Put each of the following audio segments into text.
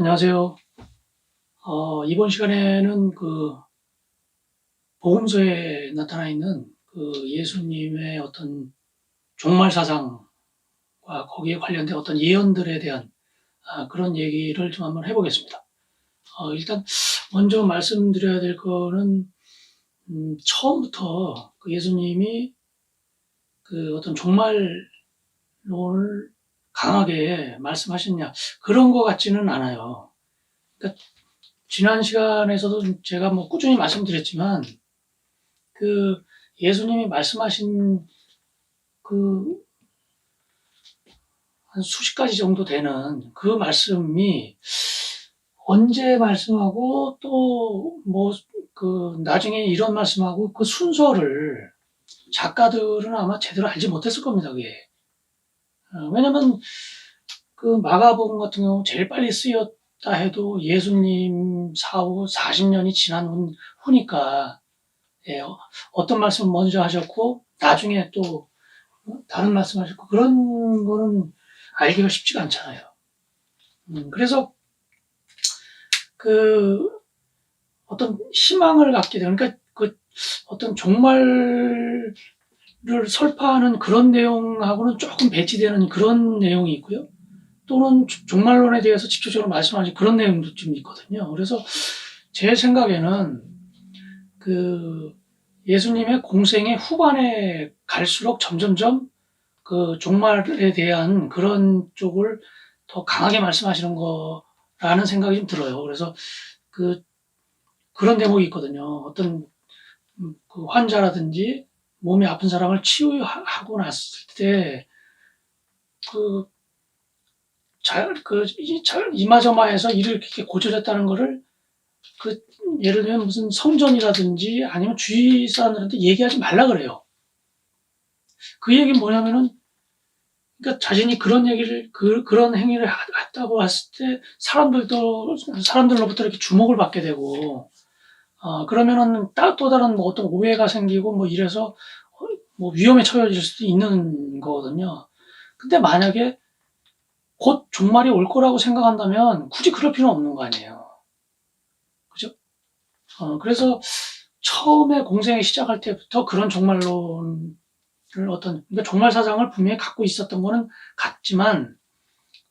안녕하세요. 어, 이번 시간에는 그 복음서에 나타나 있는 그 예수님의 어떤 종말 사상과 거기에 관련된 어떤 예언들에 대한 아, 그런 얘기를 좀 한번 해보겠습니다. 어, 일단 먼저 말씀드려야 될 거는 음, 처음부터 그 예수님이 그 어떤 종말론을 강하게 말씀하셨냐 그런 것 같지는 않아요. 그러니까 지난 시간에서도 제가 뭐 꾸준히 말씀드렸지만 그 예수님이 말씀하신 그 한 수십 가지 정도 되는 그 말씀이 언제 말씀하고 또 뭐 그 나중에 이런 말씀하고 그 순서를 작가들은 아마 제대로 알지 못했을 겁니다. 그게 어, 왜냐면 그 마가복음 같은 경우 제일 빨리 쓰였다 해도 예수님 사후 40년이 지난 후, 후니까 예, 어, 어떤 말씀을 먼저 하셨고 나중에 또 다른 말씀 하셨고 그런 거는 알기가 쉽지가 않잖아요. 음, 그래서 그 어떤 희망을 갖게 되는 그러니까 그 어떤 종말 을 설파하는 그런 내용하고는 조금 배치되는 그런 내용이 있고요. 또는 종말론에 대해서 직접적으로 말씀하신 그런 내용도 좀 있거든요. 그래서 제 생각에는 그 예수님의 공생의 후반에 갈수록 점점점 그 종말에 대한 그런 쪽을 더 강하게 말씀하시는 거라는 생각이 좀 들어요. 그래서 그 그런 대목이 있거든요. 어떤 음, 그 환자라든지 몸이 아픈 사람을 치유하고 났을 때, 그, 잘, 그, 이- 잘, 이마저마해서 일을 이렇게 고쳐졌다는 거를, 그, 예를 들면 무슨 성전이라든지 아니면 주위 사람들한테 얘기하지 말라 그래요. 그 얘기는 뭐냐면은, 그러니까 자신이 그런 얘기를, 그, 그런 행위를 하- 했다고 했을 때, 사람들도, 사람들로부터 이렇게 주목을 받게 되고, 어, 그러면은 따- 또 다른 뭐 어떤 오해가 생기고 뭐 이래서 어, 뭐 위험에 처해질 수도 있는 거거든요. 근데 만약에 곧 종말이 올 거라고 생각한다면 굳이 그럴 필요는 없는 거 아니에요. 그죠? 어, 그래서 처음에 공생에 시작할 때부터 그런 종말론을 어떤, 그러니까 종말 사상을 분명히 갖고 있었던 거는 같지만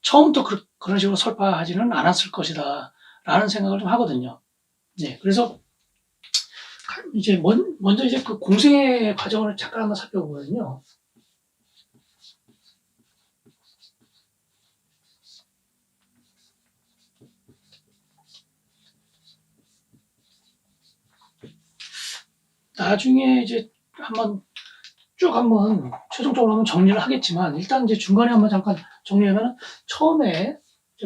처음부터 그, 그런 식으로 설파하지는 않았을 것이다. 라는 생각을 좀 하거든요. 네, 그래서 이제 먼, 먼저 이제 그 공생의 과정을 잠깐 한번 살펴보면요. 나중에 이제 한번 쭉 한번 최종적으로 한번 정리를 하겠지만 일단 이제 중간에 한번 잠깐 정리하면 처음에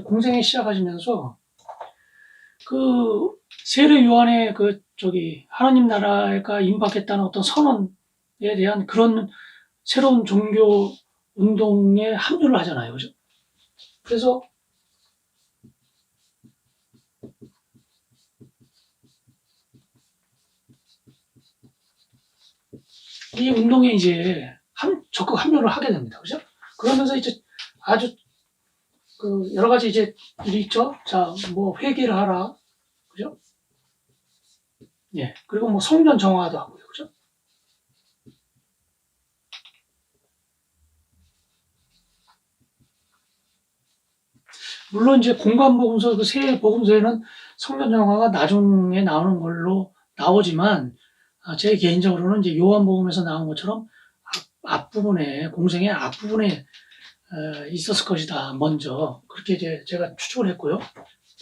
공생이 시작하시면서 그 세례 요한의 그 저기 하나님 나라가 임박했다는 어떤 선언에 대한 그런 새로운 종교 운동에 합류를 하잖아요. 그죠? 그래서 이 운동에 이제 함, 적극 합류를 하게 됩니다. 그죠? 그러면서 이제 아주 그 여러 가지 이제 일이 있죠. 자, 뭐 회개를 하라. 그죠? 예. 그리고 뭐 성전 정화도 하고요. 그죠? 물론 이제 공관복음서 그새 복음서에는 성전 정화가 나중에 나오는 걸로 나오지만 아, 제 개인적으로는 이제 요한복음에서 나온 것처럼 앞, 앞부분에 공생의 앞부분에 어, 있었을 것이다. 먼저 그렇게 이제 제가 추측을 했고요.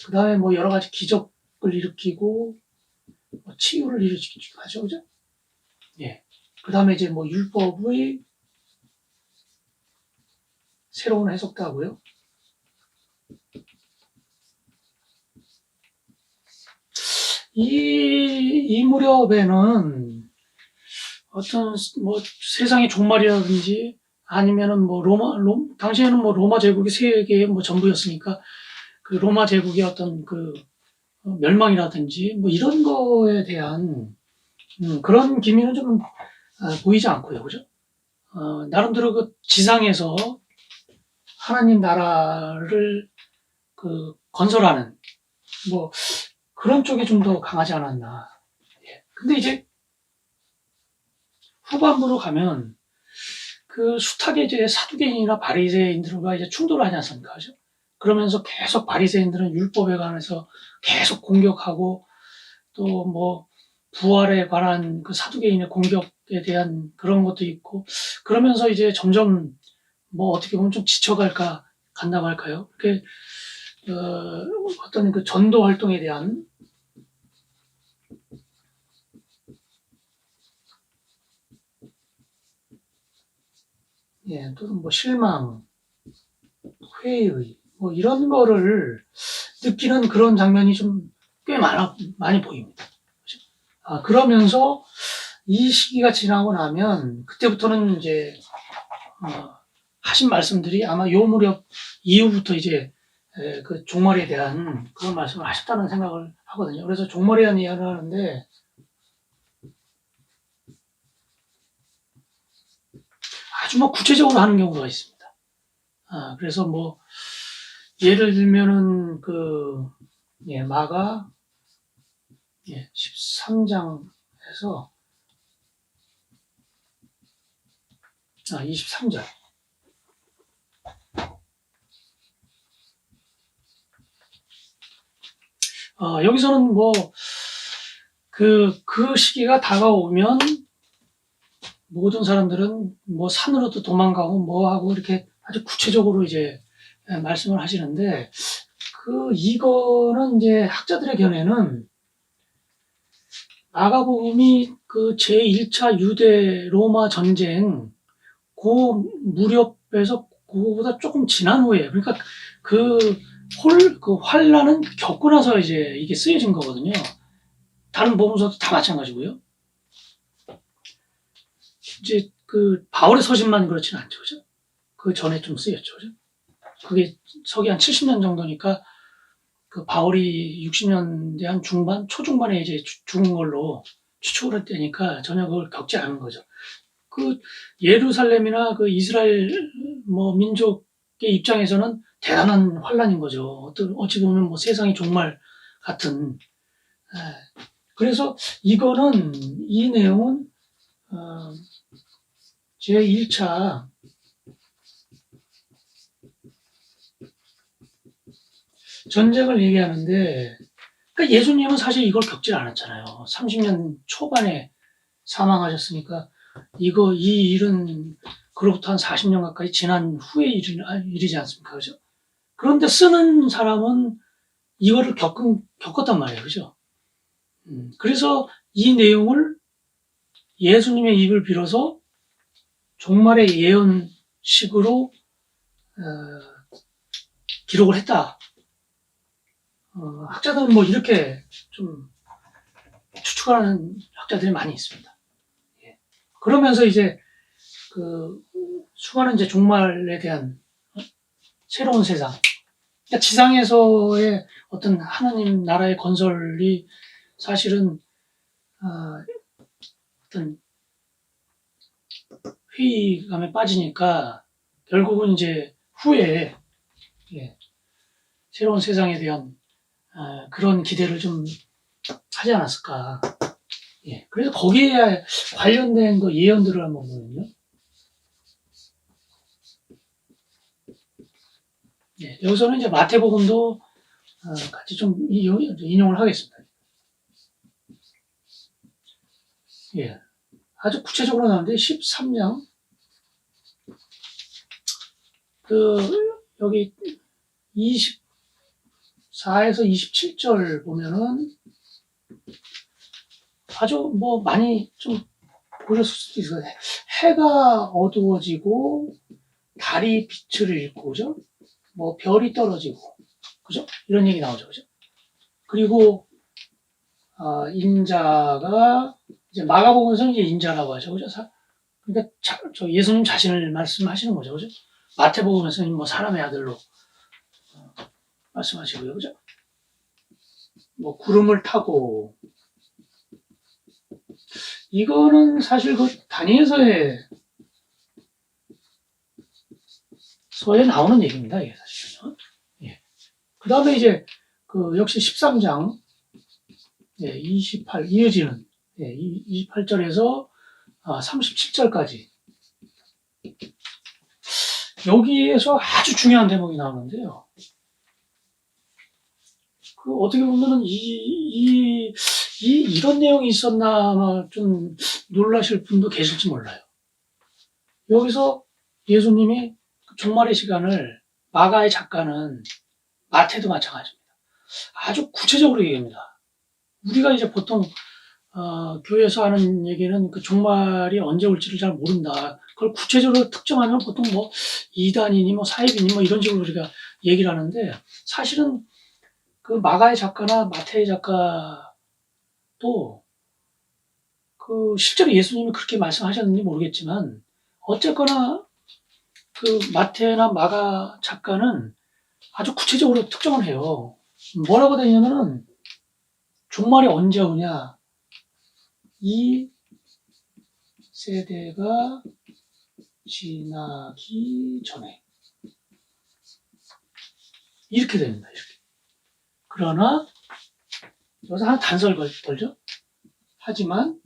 그 다음에 뭐 여러 가지 기적을 일으키고 뭐 치유를 일으키기도 하죠, 그죠? 예. 그 다음에 이제 뭐 율법의 새로운 해석도 하고요. 이, 이 무렵에는 어떤 뭐 세상의 종말이라든지 아니면은 뭐 로마, 로, 당시에는 뭐 로마 제국이 세계의 뭐 전부였으니까 그 로마 제국의 어떤 그 멸망이라든지 뭐 이런 거에 대한 음, 그런 기미는 좀 아, 보이지 않고요, 그죠? 어, 나름대로 그 지상에서 하나님 나라를 그 건설하는 뭐 그런 쪽이 좀 더 강하지 않았나. 예. 근데 이제 후반부로 가면 그 숱하게 이제 사두개인이나 바리새인들과 이제 충돌을 하지 않습니까? 그죠? 그러면서 계속 바리새인들은 율법에 관해서 계속 공격하고 또 뭐 부활에 관한 그 사두개인의 공격에 대한 그런 것도 있고 그러면서 이제 점점 뭐 어떻게 보면 좀 지쳐갈까 간다고 할까요? 그 어, 어떤 그 전도 활동에 대한 예, 또는 뭐 실망, 회의, 뭐 이런 거를 느끼는 그런 장면이 좀 꽤 많아, 많이 보입니다. 아, 그러면서 이 시기가 지나고 나면 그때부터는 이제 어, 하신 말씀들이 아마 요 무렵 이후부터 이제 에, 그 종말에 대한 그런 말씀을 하셨다는 생각을 하거든요. 그래서 종말에 대한 이야기를 하는데 아주 뭐 구체적으로 하는 경우가 있습니다. 아, 그래서 뭐 예를 들면은 그 예, 마가 예, 13장에서 아, 23절. 어, 여기서는 뭐, 그, 그 시기가 다가오면 모든 사람들은 뭐 산으로도 도망가고 뭐 하고 이렇게 아주 구체적으로 이제 예, 말씀을 하시는데, 그, 이거는 이제 학자들의 견해는 마가복음이 그 제1차 유대 로마 전쟁 그 무렵에서 그거보다 조금 지난 후에 그러니까 그 홀, 그 환란은 겪고 나서 이제 이게 쓰여진 거거든요. 다른 복음서도 다 마찬가지고요. 이제 그 바울의 서신만 그렇지는 않죠, 그죠? 그 전에 좀 쓰였죠, 그죠? 그게 서기 한 70년 정도니까 그 바울이 60년대 한 중반, 초중반에 이제 죽- 죽은 걸로 추측을 했다니까 전혀 그걸 겪지 않은 거죠. 그 예루살렘이나 그 이스라엘 뭐 민족의 입장에서는 대단한 환란인 거죠. 어찌 보면 뭐 세상의 종말 같은. 에, 그래서 이거는 이 내용은 어, 제 1차 전쟁을 얘기하는데 그러니까 예수님은 사실 이걸 겪질 않았잖아요. 30년 초반에 사망하셨으니까 이거 이 일은 그로부터 한 40년 가까이 지난 후의 일이, 일이지 않습니까? 그죠? 그런데 쓰는 사람은 이거를 겪은, 겪었단 말이에요. 그죠? 음, 그래서 이 내용을 예수님의 입을 빌어서 종말의 예언식으로 어, 기록을 했다. 어, 학자들은 뭐 이렇게 좀 추측하는 학자들이 많이 있습니다. 예. 그러면서 이제 그 수많은 이제 종말에 대한 어? 새로운 세상. 그러니까 지상에서의 어떤 하나님 나라의 건설이 사실은 어, 어떤 회의감에 빠지니까 결국은 이제 후에 예, 새로운 세상에 대한 어, 그런 기대를 좀 하지 않았을까. 예, 그래서 거기에 관련된 그 예언들을 한번 보면요. 예, 여기서는 이제 마태복음도 어, 같이 좀 인용- 인용을 하겠습니다. 예, 아주 구체적으로 나오는데 13장 그 여기 24에서 27절 보면은 아주 뭐 많이 좀 보셨을 수도 있어요. 해가 어두워지고 달이 빛을 잃고 그죠? 뭐 별이 떨어지고 그죠? 이런 얘기 나오죠, 그죠? 그리고 아, 인자가 이제 마가복음에서는 이제 인자라고 하죠, 그죠? 사- 그러니까 자- 저 예수님 자신을 말씀하시는 거죠, 그죠? 마태복음에서는 뭐 사람의 아들로 어, 말씀하시고요, 그죠? 뭐 구름을 타고 이거는 사실 그 다니엘서에 서에 나오는 얘기입니다, 이게 사실은요. 예. 그 다음에 이제 그 역시 13장 예, 28 이어지는 예, 28절에서 아, 37절까지 여기에서 아주 중요한 대목이 나오는데요. 그 어떻게 보면은 이, 이, 이 이런 내용이 있었나 좀 놀라실 분도 계실지 몰라요. 여기서 예수님이 그 종말의 시간을 마가의 작가는 마태도 마찬가지입니다. 아주 구체적으로 얘기합니다. 우리가 이제 보통 어, 교회에서 하는 얘기는 그 종말이 언제 올지를 잘 모른다. 그걸 구체적으로 특정하면 보통 뭐 이단이니 뭐 사입이니 뭐 이런 식으로 우리가 얘기를 하는데 사실은 그 마가의 작가나 마태의 작가도 그 실제로 예수님이 그렇게 말씀하셨는지 모르겠지만 어쨌거나 그 마태나 마가 작가는 아주 구체적으로 특정을 해요. 뭐라고 되냐면은 종말이 언제 오냐? 이 세대가 지나기 전에 이렇게 됩니다. 이렇게. 그러나 여기서 하나 단서를 걸- 걸죠. 하지만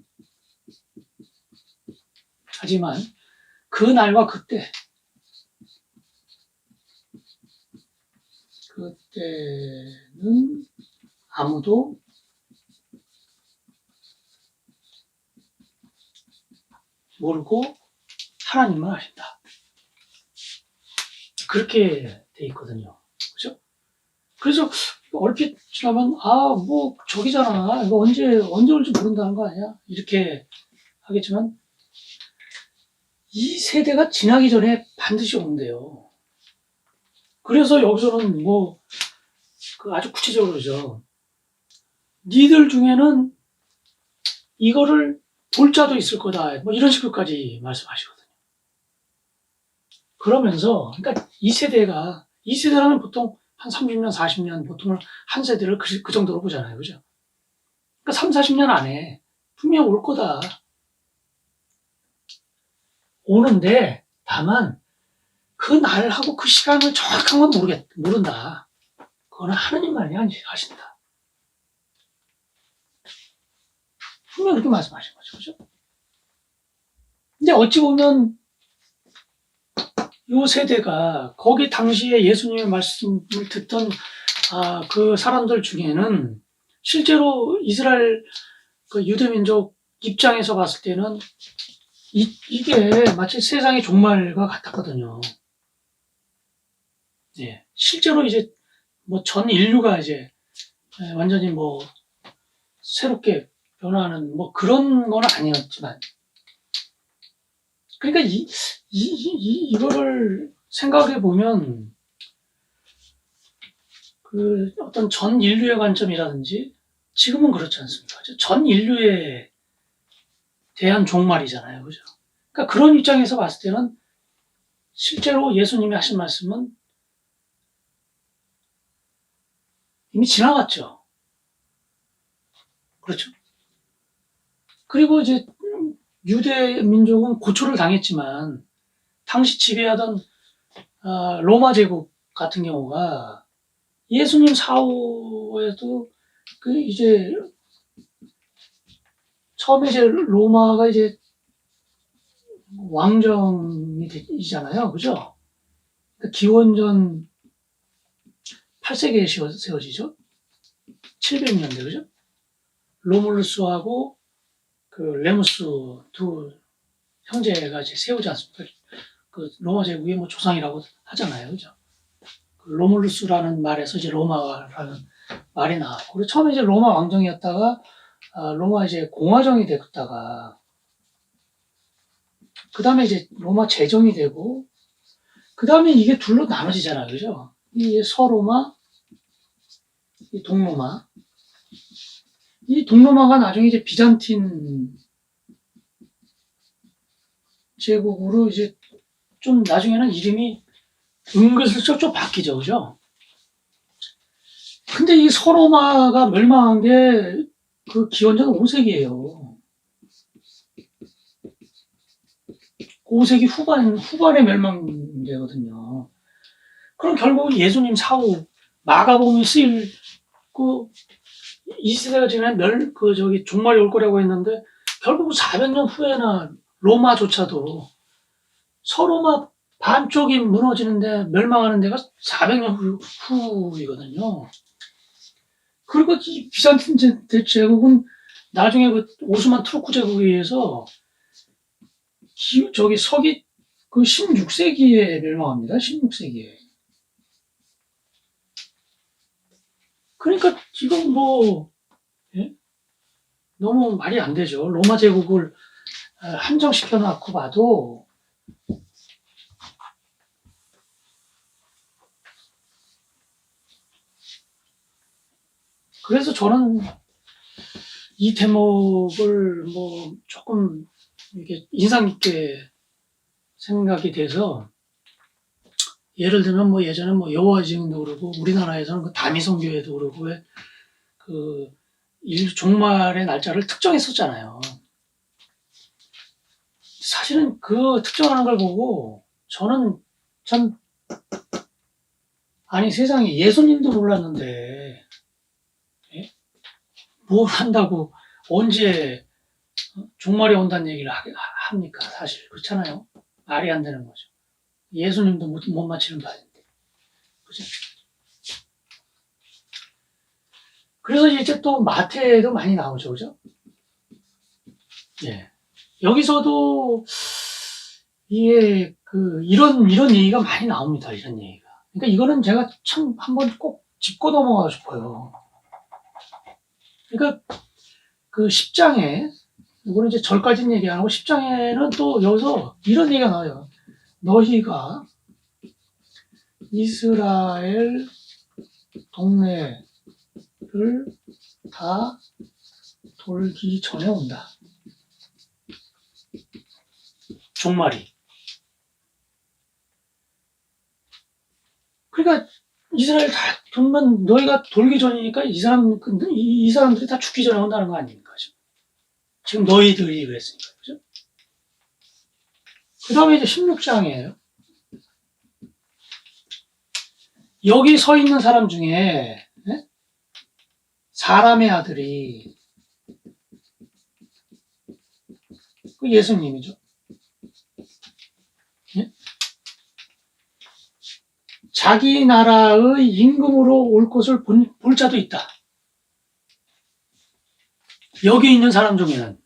하지만 그 날과 그때 그때는 아무도 모르고 하나님만 아신다. 그렇게 돼 있거든요. 그죠? 그래서 얼핏 지나면 아 뭐 저기잖아. 이거 언제 언제 올지 모른다는 거 아니야? 이렇게 하겠지만 이 세대가 지나기 전에 반드시 온대요. 그래서 여기서는 뭐, 그 아주 구체적으로 그러죠. 니들 중에는 이거를 볼 자도 있을 거다. 뭐 이런 식으로까지 말씀하시거든요. 그러면서, 그러니까 이 세대가, 이 세대라면 보통 한 30년, 40년, 보통은 한 세대를 그, 그 정도로 보잖아요. 그죠? 그러니까 3, 40년 안에 분명 올 거다. 오는데, 다만, 그 날하고 그 시간을 정확한 건 모르겠, 모른다. 그거는 하느님만이 하신다. 분명 그렇게 말씀하신 거죠. 그죠? 근데 어찌 보면, 요 세대가, 거기 당시에 예수님의 말씀을 듣던, 아, 그 사람들 중에는, 실제로 이스라엘 그 유대민족 입장에서 봤을 때는, 이, 이게 마치 세상의 종말과 같았거든요. 예, 실제로 이제 뭐 전 인류가 이제 예, 완전히 뭐 새롭게 변화하는 뭐 그런 건 아니었지만 그러니까 이, 이, 이, 이- 이거를 생각해 보면 그 어떤 전 인류의 관점이라든지 지금은 그렇지 않습니까? 전 인류에 대한 종말이잖아요. 그죠? 그러니까 그런 입장에서 봤을 때는 실제로 예수님이 하신 말씀은 이미 지나갔죠. 그렇죠. 그리고 이제 유대 민족은 고초를 당했지만 당시 지배하던 아, 로마 제국 같은 경우가 예수님 사후에도 그 이제 처음에 이제 로마가 이제 왕정이 되잖아요. 그죠? 그러니까 기원전 8세기에 세워지죠. 700년대, 그죠? 로물루스하고 그 레무스 두 형제가 이제 세우지 않습니까? 그 로마 제국의 뭐 조상이라고 하잖아요, 그죠? 그 로물루스라는 말에서 이제 로마라는 말이 나왔고, 그리고 처음에 이제 로마 왕정이었다가 아, 로마 이제 공화정이 됐다가 그 다음에 이제 로마 제정이 되고 그 다음에 이게 둘로 나눠지잖아요, 그죠? 이 서로마, 이 동로마. 이 동로마가 나중에 이제 비잔틴 제국으로 이제 좀 나중에는 이름이 은근슬쩍 좀 바뀌죠, 그죠? 근데 이 서로마가 멸망한 게 그 기원전 5세기예요. 5세기 후반, 후반에 멸망되거든요. 그럼 결국 예수님 사후 마가복음이 쓰일 그, 이 시대가 지난 멸, 그, 저기, 종말이 올 거라고 했는데, 결국 400년 후에나 로마조차도 서로마 반쪽이 무너지는데 멸망하는 데가 400년 후, 후이거든요. 그리고 제- 제국은 나중에 그 오스만 투르크 제국에 의해서 기- 저기 서기 그 16세기에 멸망합니다. 16세기에. 그러니까 지금 뭐 예? 너무 말이 안 되죠. 로마 제국을 아, 한정시켜 놓고 봐도 그래서 저는 이 대목을 뭐 조금 이게 인상 깊게 생각이 돼서 예를 들면 뭐 예전에 뭐 여호와 증인도 그러고 우리나라에서는 그 다미성교회도 그러고 왜그 일 종말의 날짜를 특정했었잖아요. 사실은 그 특정하는 걸 보고 저는 참 아니 세상에 예수님도 몰랐는데 예? 뭘 한다고 언제 종말이 온다는 얘기를 하, 합니까 사실 그렇잖아요 말이 안 되는 거죠 예수님도 못, 못 맞히는 거 아닌데. 그죠? 그래서 이제 또 마태에도 많이 나오죠 그죠? 예. 여기서도 이게 그 이런 이런 얘기가 많이 나옵니다 이런 얘기가. 그러니까 이거는 제가 참 한번 꼭 짚고 넘어가고 싶어요. 그러니까 그 10장에 이거는 이제 절까지는 얘기 안 하고 10장에는 또 여기서 이런 얘기가 나와요. 너희가 이스라엘 동네를 다 돌기 전에 온다. 종말이. 그러니까 이스라엘 다 돌면 너희가 돌기 전이니까 이 사람 이, 이 사람들이 다 죽기 전에 온다는 거 아닙니까 지금? 지금 너희들이 그랬으니까 그 다음에 이제 16장이에요. 여기 서 있는 사람 중에 예? 사람의 아들이 그 예수님이죠. 자기 나라의 임금으로 올 것을 본, 볼 자도 있다. 여기 있는 사람 중에는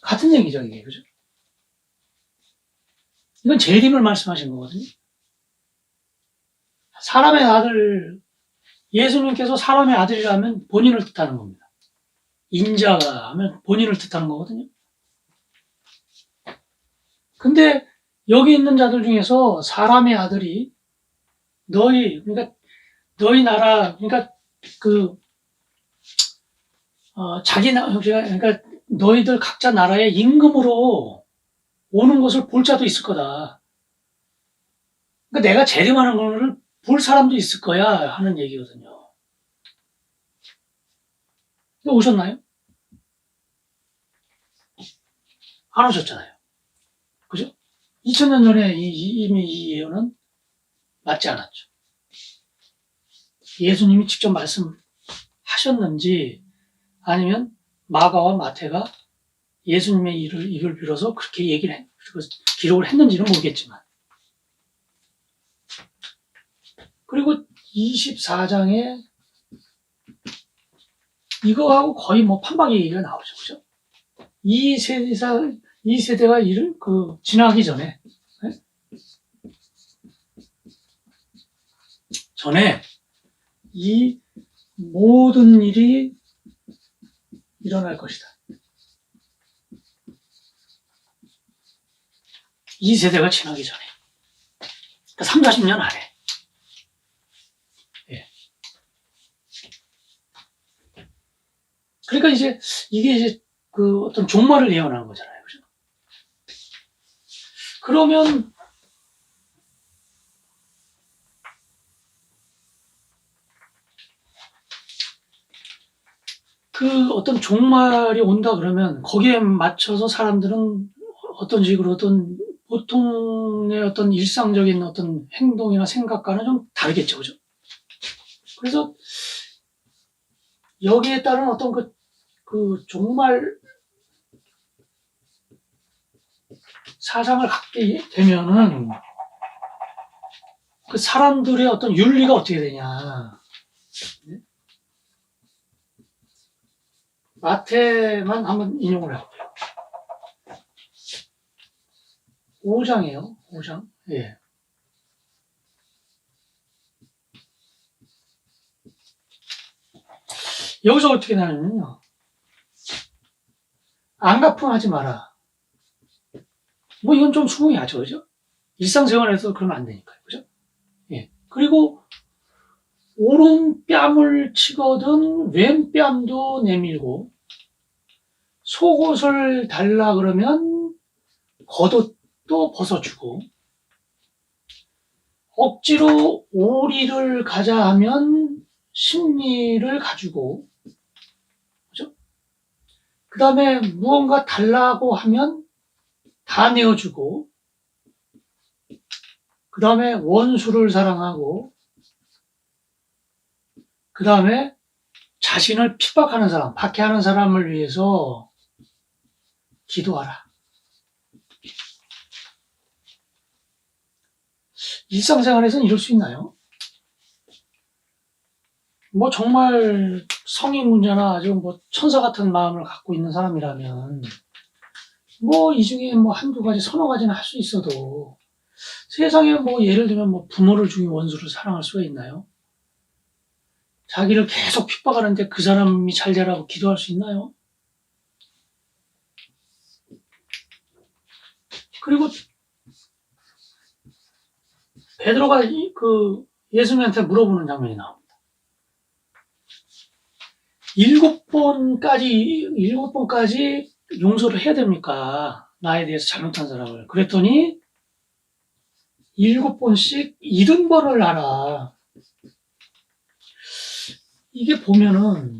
같은 얘기죠, 이게 그죠? 이건 재림을 말씀하신 거거든요. 사람의 아들 예수님께서 사람의 아들이라면 본인을 뜻하는 겁니다. 인자가 하면 본인을 뜻하는 거거든요. 근데 여기 있는 자들 중에서 사람의 아들이 너희 그러니까 너희 나라 그러니까 그 어, 자기 나 그러니까 너희들 각자 나라의 임금으로 오는 것을 볼 자도 있을 거다. 그러니까 내가 재림하는 거를 볼 사람도 있을 거야 하는 얘기거든요. 오셨나요? 안 오셨잖아요. 그죠? 2000년 전에 이, 이- 이미 이 예언은 맞지 않았죠. 예수님이 직접 말씀하셨는지 아니면 마가와 마태가 예수님의 일을, 입을 빌어서 그렇게 얘기를 했, 그 기록을 했는지는 모르겠지만. 그리고 24장에 이거하고 거의 뭐 판박이 얘기가 나오죠. 그죠? 이 세대사, 이 세대가 이를 그 지나기 전에 네? 전에 이 모든 일이 일어날 것이다. 이 세대가 지나기 전에. 그러니까 3, 40년 안에. 예. 그러니까 이제 이게 이제 그 어떤 종말을 예언하는 거잖아요. 그죠? 그러면 그 어떤 종말이 온다 그러면 거기에 맞춰서 사람들은 어떤 식으로 어떤 보통의 어떤 일상적인 어떤 행동이나 생각과는 좀 다르겠죠, 그죠? 그래서 여기에 따른 어떤 그, 그 정말 사상을 갖게 되면은 그 사람들의 어떤 윤리가 어떻게 되냐. 네? 마태만 한번 인용을 해볼게요. 5장이에요. 5장. 예. 여기서 어떻게 나누냐면요. 안가품하지 마라. 뭐 이건 좀 수긍이 하죠, 그죠? 일상생활에서 그러면 안 되니까요, 그죠? 예. 그리고 오른 뺨을 치거든 왼 뺨도 내밀고 속옷을 달라 그러면 겉옷 도 벗어주고 억지로 오리를 가자 하면 심리를 가지고 그죠? 그 다음에 무언가 달라고 하면 다 내어주고 그 다음에 원수를 사랑하고 그 다음에 자신을 핍박하는 사람, 박해하는 사람을 위해서 기도하라. 일상생활에서는 이럴 수 있나요? 뭐 정말 성인 문제나 아주 뭐 천사 같은 마음을 갖고 있는 사람이라면 뭐 이 중에 뭐 한두 가지 서너 가지는 할 수 있어도 세상에 뭐 예를 들면 뭐 부모를 죽인 원수를 사랑할 수가 있나요? 자기를 계속 핍박하는데 그 사람이 잘 되라고 기도할 수 있나요? 그리고 베드로가 이- 그 예수님한테 물어보는 장면이 나옵니다. 일곱 번까지 일곱 번까지 용서를 해야 됩니까? 나에 대해서 잘못한 사람을. 그랬더니 일곱 번씩 일흔 번을 알아. 이게 보면은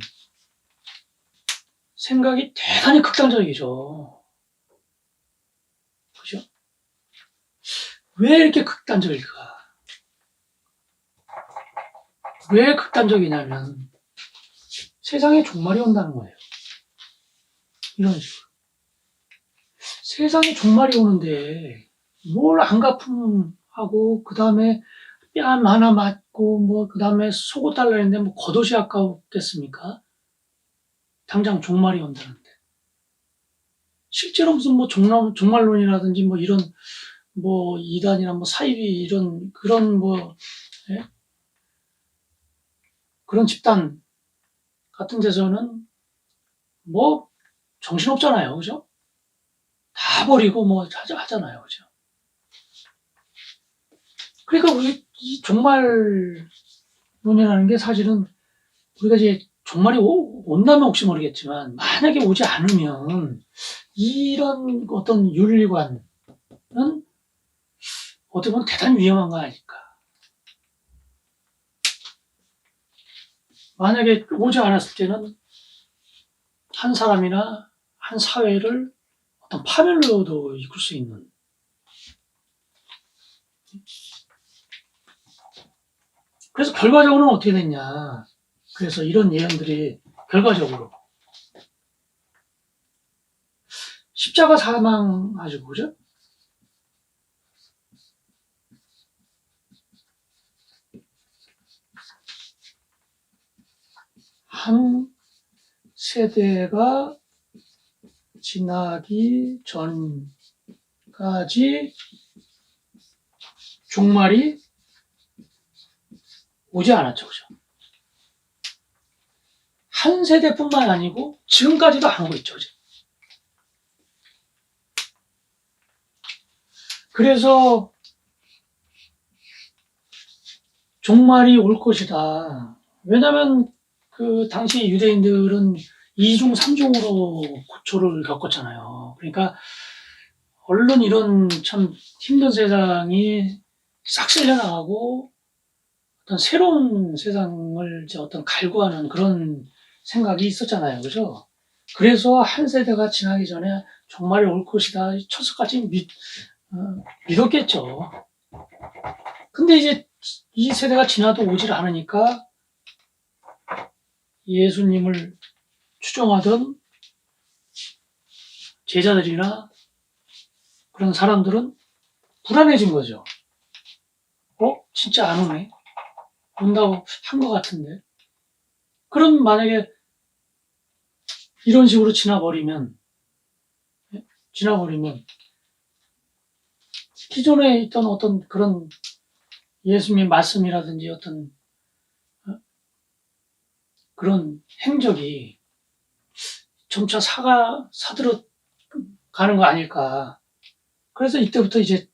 생각이 대단히 극단적이죠. 그죠? 왜 이렇게 극단적일까? 왜 극단적이냐면 세상에 종말이 온다는 거예요. 이런 식으로. 세상에 종말이 오는데 뭘 안갚음하고 그 다음에 뺨 하나 맞고 뭐 그 다음에 속옷 달라 했는데 뭐 겉옷이 아까웠겠습니까? 당장 종말이 온다는데 실제로 무슨 뭐 종말, 종말론이라든지 뭐 이런 뭐 이단이나 뭐 사이비 이런 그런 뭐 예? 그런 집단 같은 데서는 뭐 정신 없잖아요, 그죠? 다 버리고 뭐 하자- 하잖아요, 그죠? 그러니까 이 종말론이라는 게 사실은 우리가 이제 종말이 오- 온다면 혹시 모르겠지만 만약에 오지 않으면 이런 어떤 윤리관은 어떻게 보면 대단히 위험한 거 아닐까. 만약에 오지 않았을 때는 한 사람이나 한 사회를 어떤 파멸로도 이끌 수 있는 그래서 결과적으로는 어떻게 됐냐. 그래서 이런 예언들이 결과적으로 십자가 사망하시고 그죠? 한 세대가 지나기 전까지 종말이 오지 않았죠, 그죠? 한 세대뿐만 아니고 지금까지도 안 오고 있죠, 그죠? 그래서 종말이 올 것이다. 왜냐면 그 당시 유대인들은 이중 삼중으로 고초를 겪었잖아요. 그러니까 얼른 이런 참 힘든 세상이 싹 쓸려나가고 어떤 새로운 세상을 이제 어떤 갈구하는 그런 생각이 있었잖아요. 그죠? 그래서 한 세대가 지나기 전에 종말이 올 것이다. 첫째까지 믿, 어, 믿었겠죠. 근데 이제 이 세대가 지나도 오질 않으니까 예수님을 추종하던 제자들이나 그런 사람들은 불안해진 거죠. 어? 진짜 안 오네? 온다고 한 것 같은데. 그럼 만약에 이런 식으로 지나버리면, 예? 지나버리면, 기존에 있던 어떤 그런 예수님의 말씀이라든지 어떤 어? 그런 행적이 점차 사가, 사들어 가는 거 아닐까. 그래서 이때부터 이제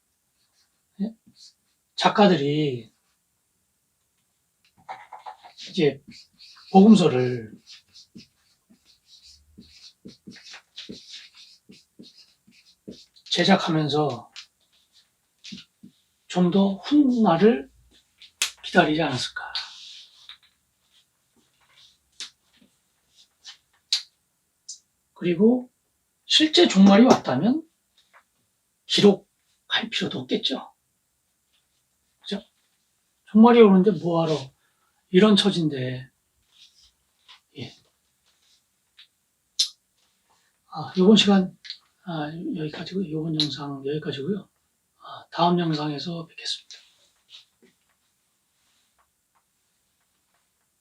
예? 작가들이 이제 복음서를 제작하면서 좀 더 훗날을 기다리지 않았을까. 그리고 실제 종말이 왔다면 기록할 필요도 없겠죠. 그죠? 종말이 오는데 뭐하러 이런 처진데 예. 아, 요번 시간 아, 여기까지고 요번 영상 여기까지고요. 아, 다음 영상에서 뵙겠습니다.